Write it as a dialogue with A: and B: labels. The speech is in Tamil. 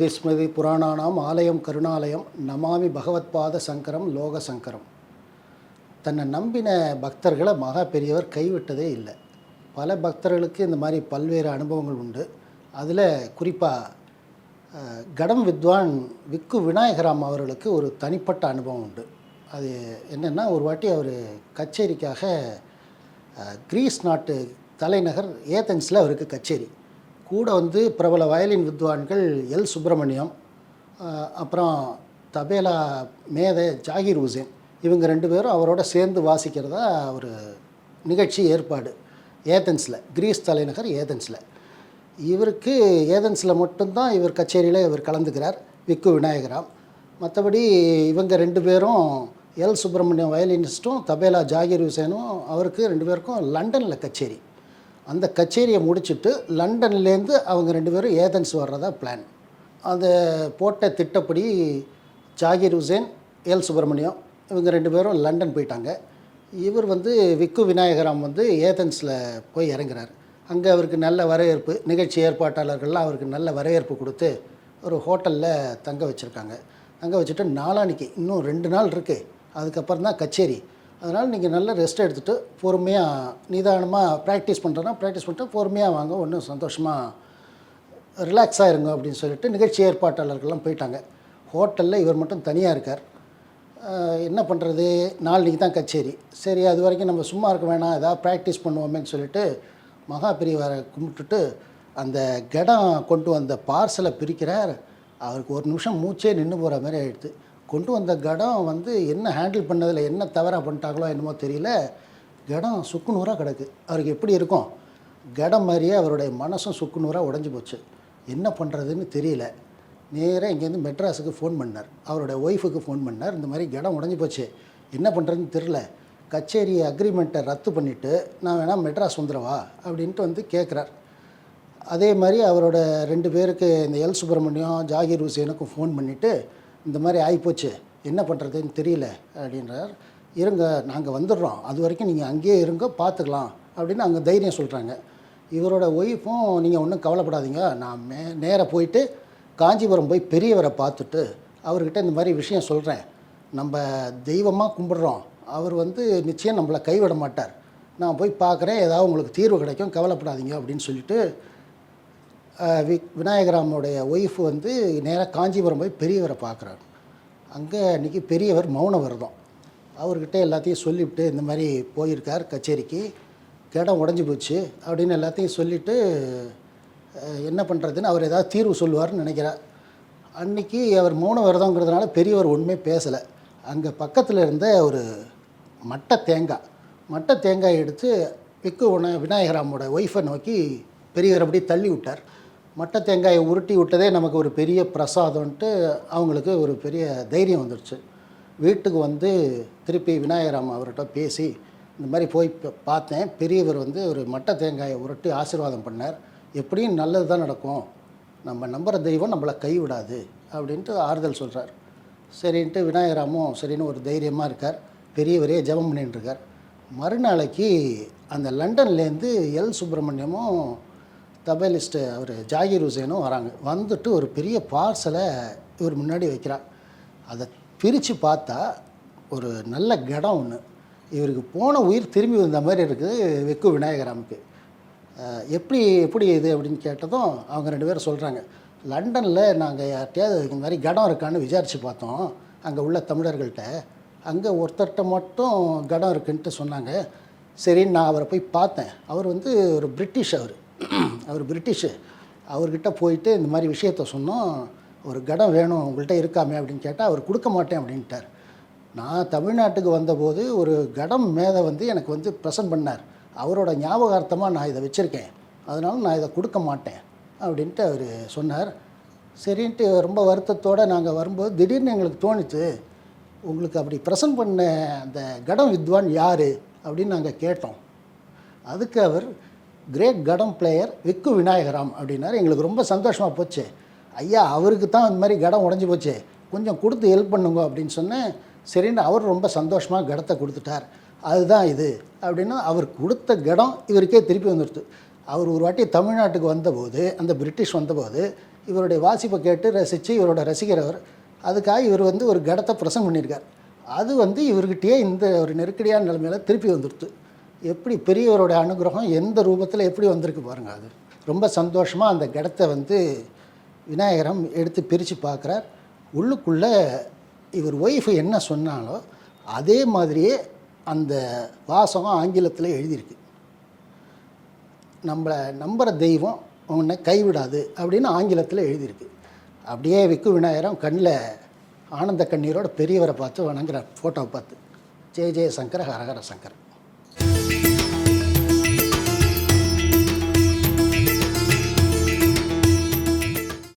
A: ஸ்ருதி ஸ்மிருதி புராணானாம் ஆலயம் கருணாலயம் நமாமி பகவத்பாத சங்கரம் லோக சங்கரம். தன்னை நம்பின பக்தர்களை மகா பெரியவர் கைவிட்டதே இல்லை. பல பக்தர்களுக்கு இந்த மாதிரி பல்வேறு அனுபவங்கள் உண்டு. அதில் குறிப்பாக கடம் வித்வான் விக்கு விநாயகராம் அவர்களுக்கு ஒரு தனிப்பட்ட அனுபவம் உண்டு. அது என்னென்னா ஒரு வாட்டி அவர் கச்சேரிக்காக கிரீஸ் நாட்டு தலைநகர் ஏதென்ஸில் அவருக்கு கச்சேரி. கூட வந்து பிரபல வயலின் வித்வான்கள் எல். சுப்பிரமணியம் அப்புறம் தபேலா மேதை ஜாகிர் ஹுசேன் இவங்க ரெண்டு பேரும் அவரோட சேர்ந்து வாசிக்கிறதா ஒரு நிகழ்ச்சி ஏற்பாடு. ஏதென்ஸில் கிரீஸ் தலைநகர் ஏதென்ஸில். இவருக்கு ஏதென்ஸில் மட்டும்தான் இவர் கச்சேரியில் இவர் கலந்துக்கிறார் விக்கு விநாயகராம். மற்றபடி இவங்க ரெண்டு பேரும் எல். சுப்பிரமணியம் வயலினிஸ்ட்டும் தபேலா ஜாகிர் ஹுசேனும் அவருக்கு ரெண்டு பேருக்கும் லண்டனில் கச்சேரி. அந்த கச்சேரியை முடிச்சுட்டு லண்டன்லேருந்து அவங்க ரெண்டு பேரும் ஏதென்ஸ் வர்றதா பிளான் அந்த போட்ட திட்டப்படி ஜாகிர் ஹுசேன் எல் சுப்பிரமணியம் இவங்க ரெண்டு பேரும் லண்டன் போயிட்டாங்க. இவர் வந்து விக்கு விநாயகராம் வந்து ஏதென்ஸில் போய் இறங்குறார். அங்கே அவருக்கு நல்ல வரவேற்பு நிகழ்ச்சி ஏற்பாட்டாளர்கள்லாம் அவருக்கு நல்ல வரவேற்பு கொடுத்து ஒரு ஹோட்டலில் தங்க வச்சுருக்காங்க. தங்க வச்சுட்டு நாளானிக்கு இன்னும் ரெண்டு நாள் இருக்குது அதுக்கப்புறம் தான் கச்சேரி. அதனால் நீங்கள் நல்ல ரெஸ்ட் எடுத்துகிட்டு பொறுமையாக நிதானமாக ப்ராக்டிஸ் பண்ணுறோன்னா ப்ராக்டிஸ் பண்ணிட்டு பொறுமையாக வாங்க. ஒன்றும் சந்தோஷமாக ரிலாக்ஸாக இருங்க அப்படின்னு சொல்லிட்டு நிகழ்ச்சி ஏற்பாட்டாளர்கள்லாம் போயிட்டாங்க. ஹோட்டலில் இவர் மட்டும் தனியாக இருக்கார். என்ன பண்ணுறது நாளைக்கு தான் கச்சேரி. சரி அது வரைக்கும் நம்ம சும்மா இருக்க வேணாம். ஏதாவது ப்ராக்டிஸ் பண்ணுவோமேன்னு சொல்லிட்டு மகா பெரியவரை கும்பிட்டுட்டு அந்த கடம் கொண்டு வந்த பார்சலை பிரிக்கிறார். அவருக்கு ஒரு நிமிஷம் மூச்சே நின்று போகிற மாதிரி ஆகிடுது கொண்டு வந்த கடம் வந்து என்ன ஹேண்டில் பண்ணதில் என்ன தவறாக பண்ணிட்டாங்களோ என்னமோ தெரியல. கடம் சுக்குநூறாக கிடக்கு. அவருக்கு எப்படி இருக்கும்? கடம் மாதிரியே அவருடைய மனசும் சுக்குநூறாக உடஞ்சி போச்சு. என்ன பண்ணுறதுன்னு தெரியல. நேராக இங்கேருந்து மெட்ராஸுக்கு ஃபோன் பண்ணார். அவரோட ஒய்ஃபுக்கு ஃபோன் பண்ணார். இந்த மாதிரி கடம் உடஞ்சி போச்சு. என்ன பண்ணுறதுன்னு தெரில கச்சேரி அக்ரிமெண்ட்டை ரத்து பண்ணிவிட்டு நான் வேணால் மெட்ராஸ் வந்துடவா? அப்படின்ட்டு வந்து கேட்குறார் அதே மாதிரி அவரோட ரெண்டு பேருக்கு இந்த எல் சுப்பிரமணியம் ஜாகிர் ஹுசேனுக்கும் ஃபோன் பண்ணிவிட்டு இந்த மாதிரி ஆகிப்போச்சு என்ன பண்ணுறதுன்னு தெரியல அப்படின்றார். இருங்க நாங்கள் வந்துடுறோம். அது வரைக்கும் நீங்கள் அங்கேயே இருங்க பார்த்துக்கலாம் அப்படின்னு அங்கே தைரியம் சொல்கிறாங்க இவரோட ஒய்ஃபும் நீங்கள் ஒன்றும் கவலைப்படாதீங்க. நான் மே நேராக போயிட்டு காஞ்சிபுரம் போய் பெரியவரை பார்த்துட்டு அவர்கிட்ட இந்த மாதிரி விஷயம் சொல்கிறேன் நம்ம தெய்வமாக கும்பிடுறோம். அவர் வந்து நிச்சயம் நம்மளை கைவிட மாட்டார். நான் போய் பார்க்குறேன். ஏதாவது உங்களுக்கு தீர்வு கிடைக்கும் கவலைப்படாதீங்க அப்படின்னு சொல்லிட்டு வி விநாயகராமுடைய ஒய்ஃப் வந்து நேராக காஞ்சிபுரம் போய் பெரியவரை பார்க்குறாரு. அங்கே அன்றைக்கி பெரியவர் மௌன விரதம் அவர்கிட்ட எல்லாத்தையும் சொல்லிவிட்டு இந்த மாதிரி போயிருக்கார் கச்சேரிக்கு. கிடம் உடஞ்சி போச்சு அப்படின்னு எல்லாத்தையும் சொல்லிவிட்டு என்ன பண்ணுறதுன்னு அவர் ஏதாவது தீர்வு சொல்லுவார்னு நினைக்கிறார். அன்றைக்கி அவர் மௌன விரதங்கிறதுனால பெரியவர் ஒன்றுமே பேசலை. அங்கே பக்கத்தில் இருந்த ஒரு மட்டை தேங்காய் மட்டை தேங்காய் எடுத்து விக்கு உன விநாயகராமோட ஒய்ஃபை நோக்கி பெரியவர் அப்படி தள்ளி விட்டார். மட்டை தேங்காயை உருட்டி விட்டதே நமக்கு ஒரு பெரிய பிரசாதம்ன்ட்டு அவங்களுக்கு ஒரு பெரிய தைரியம் வந்துடுச்சு வீட்டுக்கு வந்து திருப்பி விநாயகராம் அவர்கிட்ட பேசி இந்த மாதிரி போய் பார்த்தேன். பெரியவர் வந்து ஒரு மட்டை தேங்காயை உருட்டி ஆசீர்வாதம் பண்ணார். எப்படியும் நல்லது தான் நடக்கும். நம்ம நம்புகிற தெய்வம் நம்மளை கைவிடாது அப்படின்ட்டு ஆறுதல் சொல்கிறார் சரின்ட்டு விநாயகராமும் சரின்னு ஒரு தைரியமாக இருக்கார். பெரியவரே ஜெபம் பண்ணிட்டுருக்கார் மறுநாளைக்கு அந்த லண்டன்லேருந்து எல் சுப்பிரமணியமும் தபேலிஸ்ட்டு அவர் ஜாகிர் ஹுசேனும் வராங்க. வந்துட்டு ஒரு பெரிய பார்சலை இவர் முன்னாடி வைக்கிறார். அதை பிரித்து பார்த்தா ஒரு நல்ல கடம் ஒன்று இவருக்கு போன உயிர் திரும்பி வந்த மாதிரி இருக்குது வெக்கு விநாயகராமுக்கு அஹ் எப்படி எப்படி இது அப்படின்னு கேட்டதும் அவங்க ரெண்டு பேரும் சொல்கிறாங்க லண்டனில் நாங்கள் யார்கிட்டயாவது இந்த மாதிரி கடம் இருக்கான்னு விசாரித்து பார்த்தோம். அங்கே உள்ள தமிழர்கள்ட்ட. அங்கே ஒருத்தர்கிட்ட மட்டும் கடம் இருக்குன்ட்டு சொன்னாங்க. சரின்னு நான் அவரை போய் பார்த்தேன். அவர் வந்து ஒரு பிரிட்டிஷ் அவர். அவர் பிரிட்டிஷு. அவர்கிட்ட போயிட்டு இந்த மாதிரி விஷயத்த சொன்னோம். ஒரு கடம் வேணும் உங்கள்கிட்ட இருக்காமே அப்படின்னு கேட்டால் அவர் கொடுக்க மாட்டேன் அப்படின்ட்டார். நான் தமிழ்நாட்டுக்கு வந்தபோது ஒரு கடம் மேதை வந்து எனக்கு வந்து ப்ரெசன்ட் பண்ணார். அவரோட ஞாபகார்த்தமாக நான் இதை வச்சுருக்கேன். அதனால நான் இதை கொடுக்க மாட்டேன் அப்படின்ட்டு அவர் சொன்னார். சரின்ட்டு ரொம்ப வருத்தத்தோடு நாங்கள் வரும்போது திடீர்னு எங்களுக்கு தோணுச்சு உங்களுக்கு அப்படி ப்ரெசன்ட் பண்ண அந்த கடம் வித்வான் யார்? அப்படின்னு நாங்கள் கேட்டோம். அதுக்கு அவர் கிரேட் கடம் பிளேயர் விக்கு விநாயகராம் அப்படின்னாரு. எங்களுக்கு ரொம்ப சந்தோஷமாக போச்சு. ஐயா அவருக்கு தான் இந்த மாதிரி கடம் உடஞ்சி போச்சு. கொஞ்சம் கொடுத்து ஹெல்ப் பண்ணுங்க அப்படின்னு சொன்னேன். சரின்னு அவர் ரொம்ப சந்தோஷமாக கடத்தை கொடுத்துட்டார். அதுதான் இது. அப்படின்னா அவர் கொடுத்த கடம் இவருக்கே திருப்பி வந்துடுது அவர் ஒரு வாட்டி தமிழ்நாட்டுக்கு வந்தபோது அந்த பிரிட்டிஷ் வந்தபோது இவருடைய வாசிப்பை கேட்டு ரசித்து இவரோட ரசிகர் அவர் அதுக்காக இவர் வந்து ஒரு கடத்தை பிரசங்கம் பண்ணியிருக்கார். அது வந்து இவர்கிட்டயே இந்த ஒரு நெருக்கடியான நிலைமையில் திருப்பி வந்துடுது எப்படி பெரியவரோட அனுகிரகம் எந்த ரூபத்தில் எப்படி வந்திருக்கு பாருங்கள் அது. ரொம்ப சந்தோஷமாக அந்த கடத்தை வந்து விநாயகரம் எடுத்து பிரித்து பார்க்குறார். உள்ளுக்குள்ளே இவர் ஒய்ஃபு என்ன சொன்னாலோ அதே மாதிரியே அந்த வாசகம் ஆங்கிலத்தில் எழுதியிருக்கு. நம்மளை நம்புகிற தெய்வம் உன்னை கைவிடாது அப்படின்னு ஆங்கிலத்தில் எழுதியிருக்கு. அப்படியே விக்கு விநாயகரம் கண்ணில் ஆனந்த கண்ணீரோட பெரியவரை பார்த்து வணங்குறார் ஃபோட்டோவை பார்த்து. ஜெய ஜெய சங்கர ஹரஹர சங்கர்.